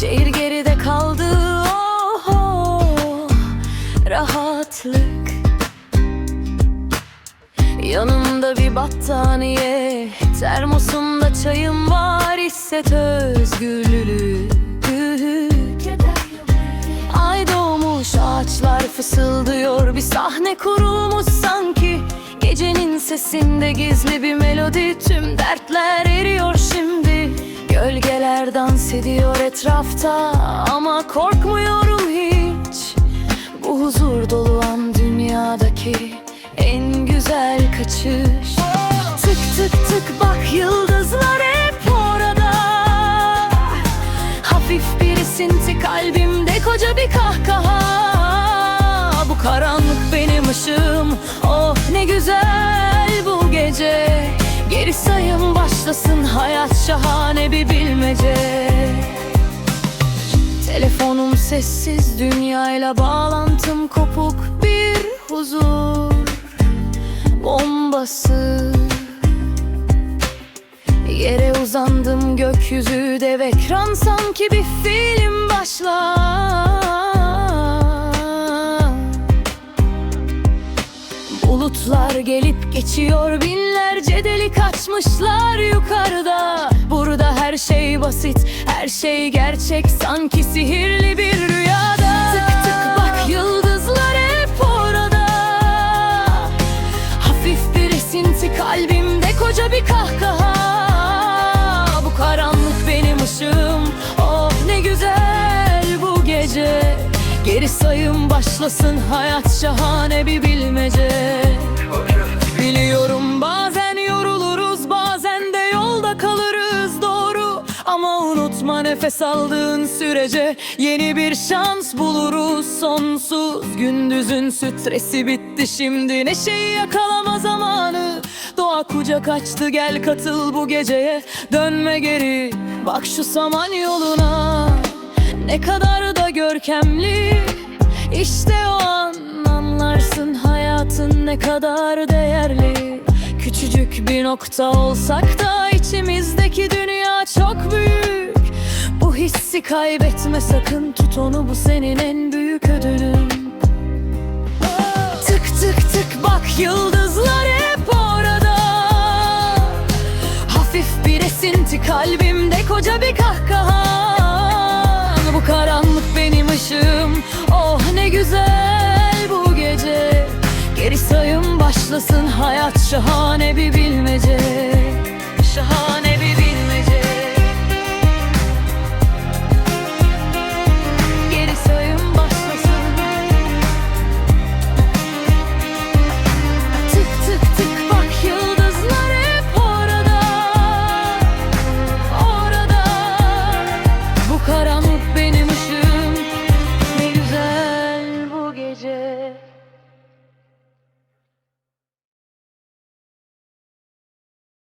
Şehir geride kaldı oh, Rahatlık. Yanımda bir battaniye Termosumda çayım var Hisset özgürlüğü. Ay doğmuş ağaçlar fısıldıyor Bir sahne kurulmuş sanki. Gecenin sesinde gizli bir melodi Tüm dertler eriyor şimdi. Gölgeler dans ediyor etrafta Ama korkmuyorum hiç. Bu huzur dolu an dünyadaki En güzel kaçış. Tık tık tık bak yıldızlar hep orada. Hafif bir esinti kalbimde koca bir kahkaha. Bu karanlık benim ışığım. Oh ne güzel bu gece Geri sayım başlasın hayat şahane bir bilmece. Telefonum sessiz dünyayla bağlantım kopuk bir huzur. Bombası. Yere uzandım gökyüzü dev ekran sanki bir film başlar Bulutlar gelip geçiyor binlerce delik açmışlar yukarıda. Burada her şey basit her şey gerçek. Sanki sihirli bir rüyada Geri sayım başlasın hayat şahane bir bilmece. Biliyorum bazen yoruluruz bazen de yolda kalırız doğru. Ama unutma nefes aldığın sürece yeni bir şans buluruz. Sonsuz Gündüzün stresi bitti şimdi neşeyi yakalama zamanı. Doğa kucak açtı gel katıl bu geceye. Dönme geri Bak şu saman yoluna. Ne kadar da görkemli İşte o an anlarsın hayatın ne kadar değerli. Küçücük bir nokta olsak da içimizdeki dünya çok büyük. Bu hissi kaybetme sakın tut onu bu senin en büyük ödülün. Tık tık tık bak yıldızlar hep orada. Hafif bir esinti kalbimde koca bir kahkaha Başlasın hayat şahane bir bilmece. Şahane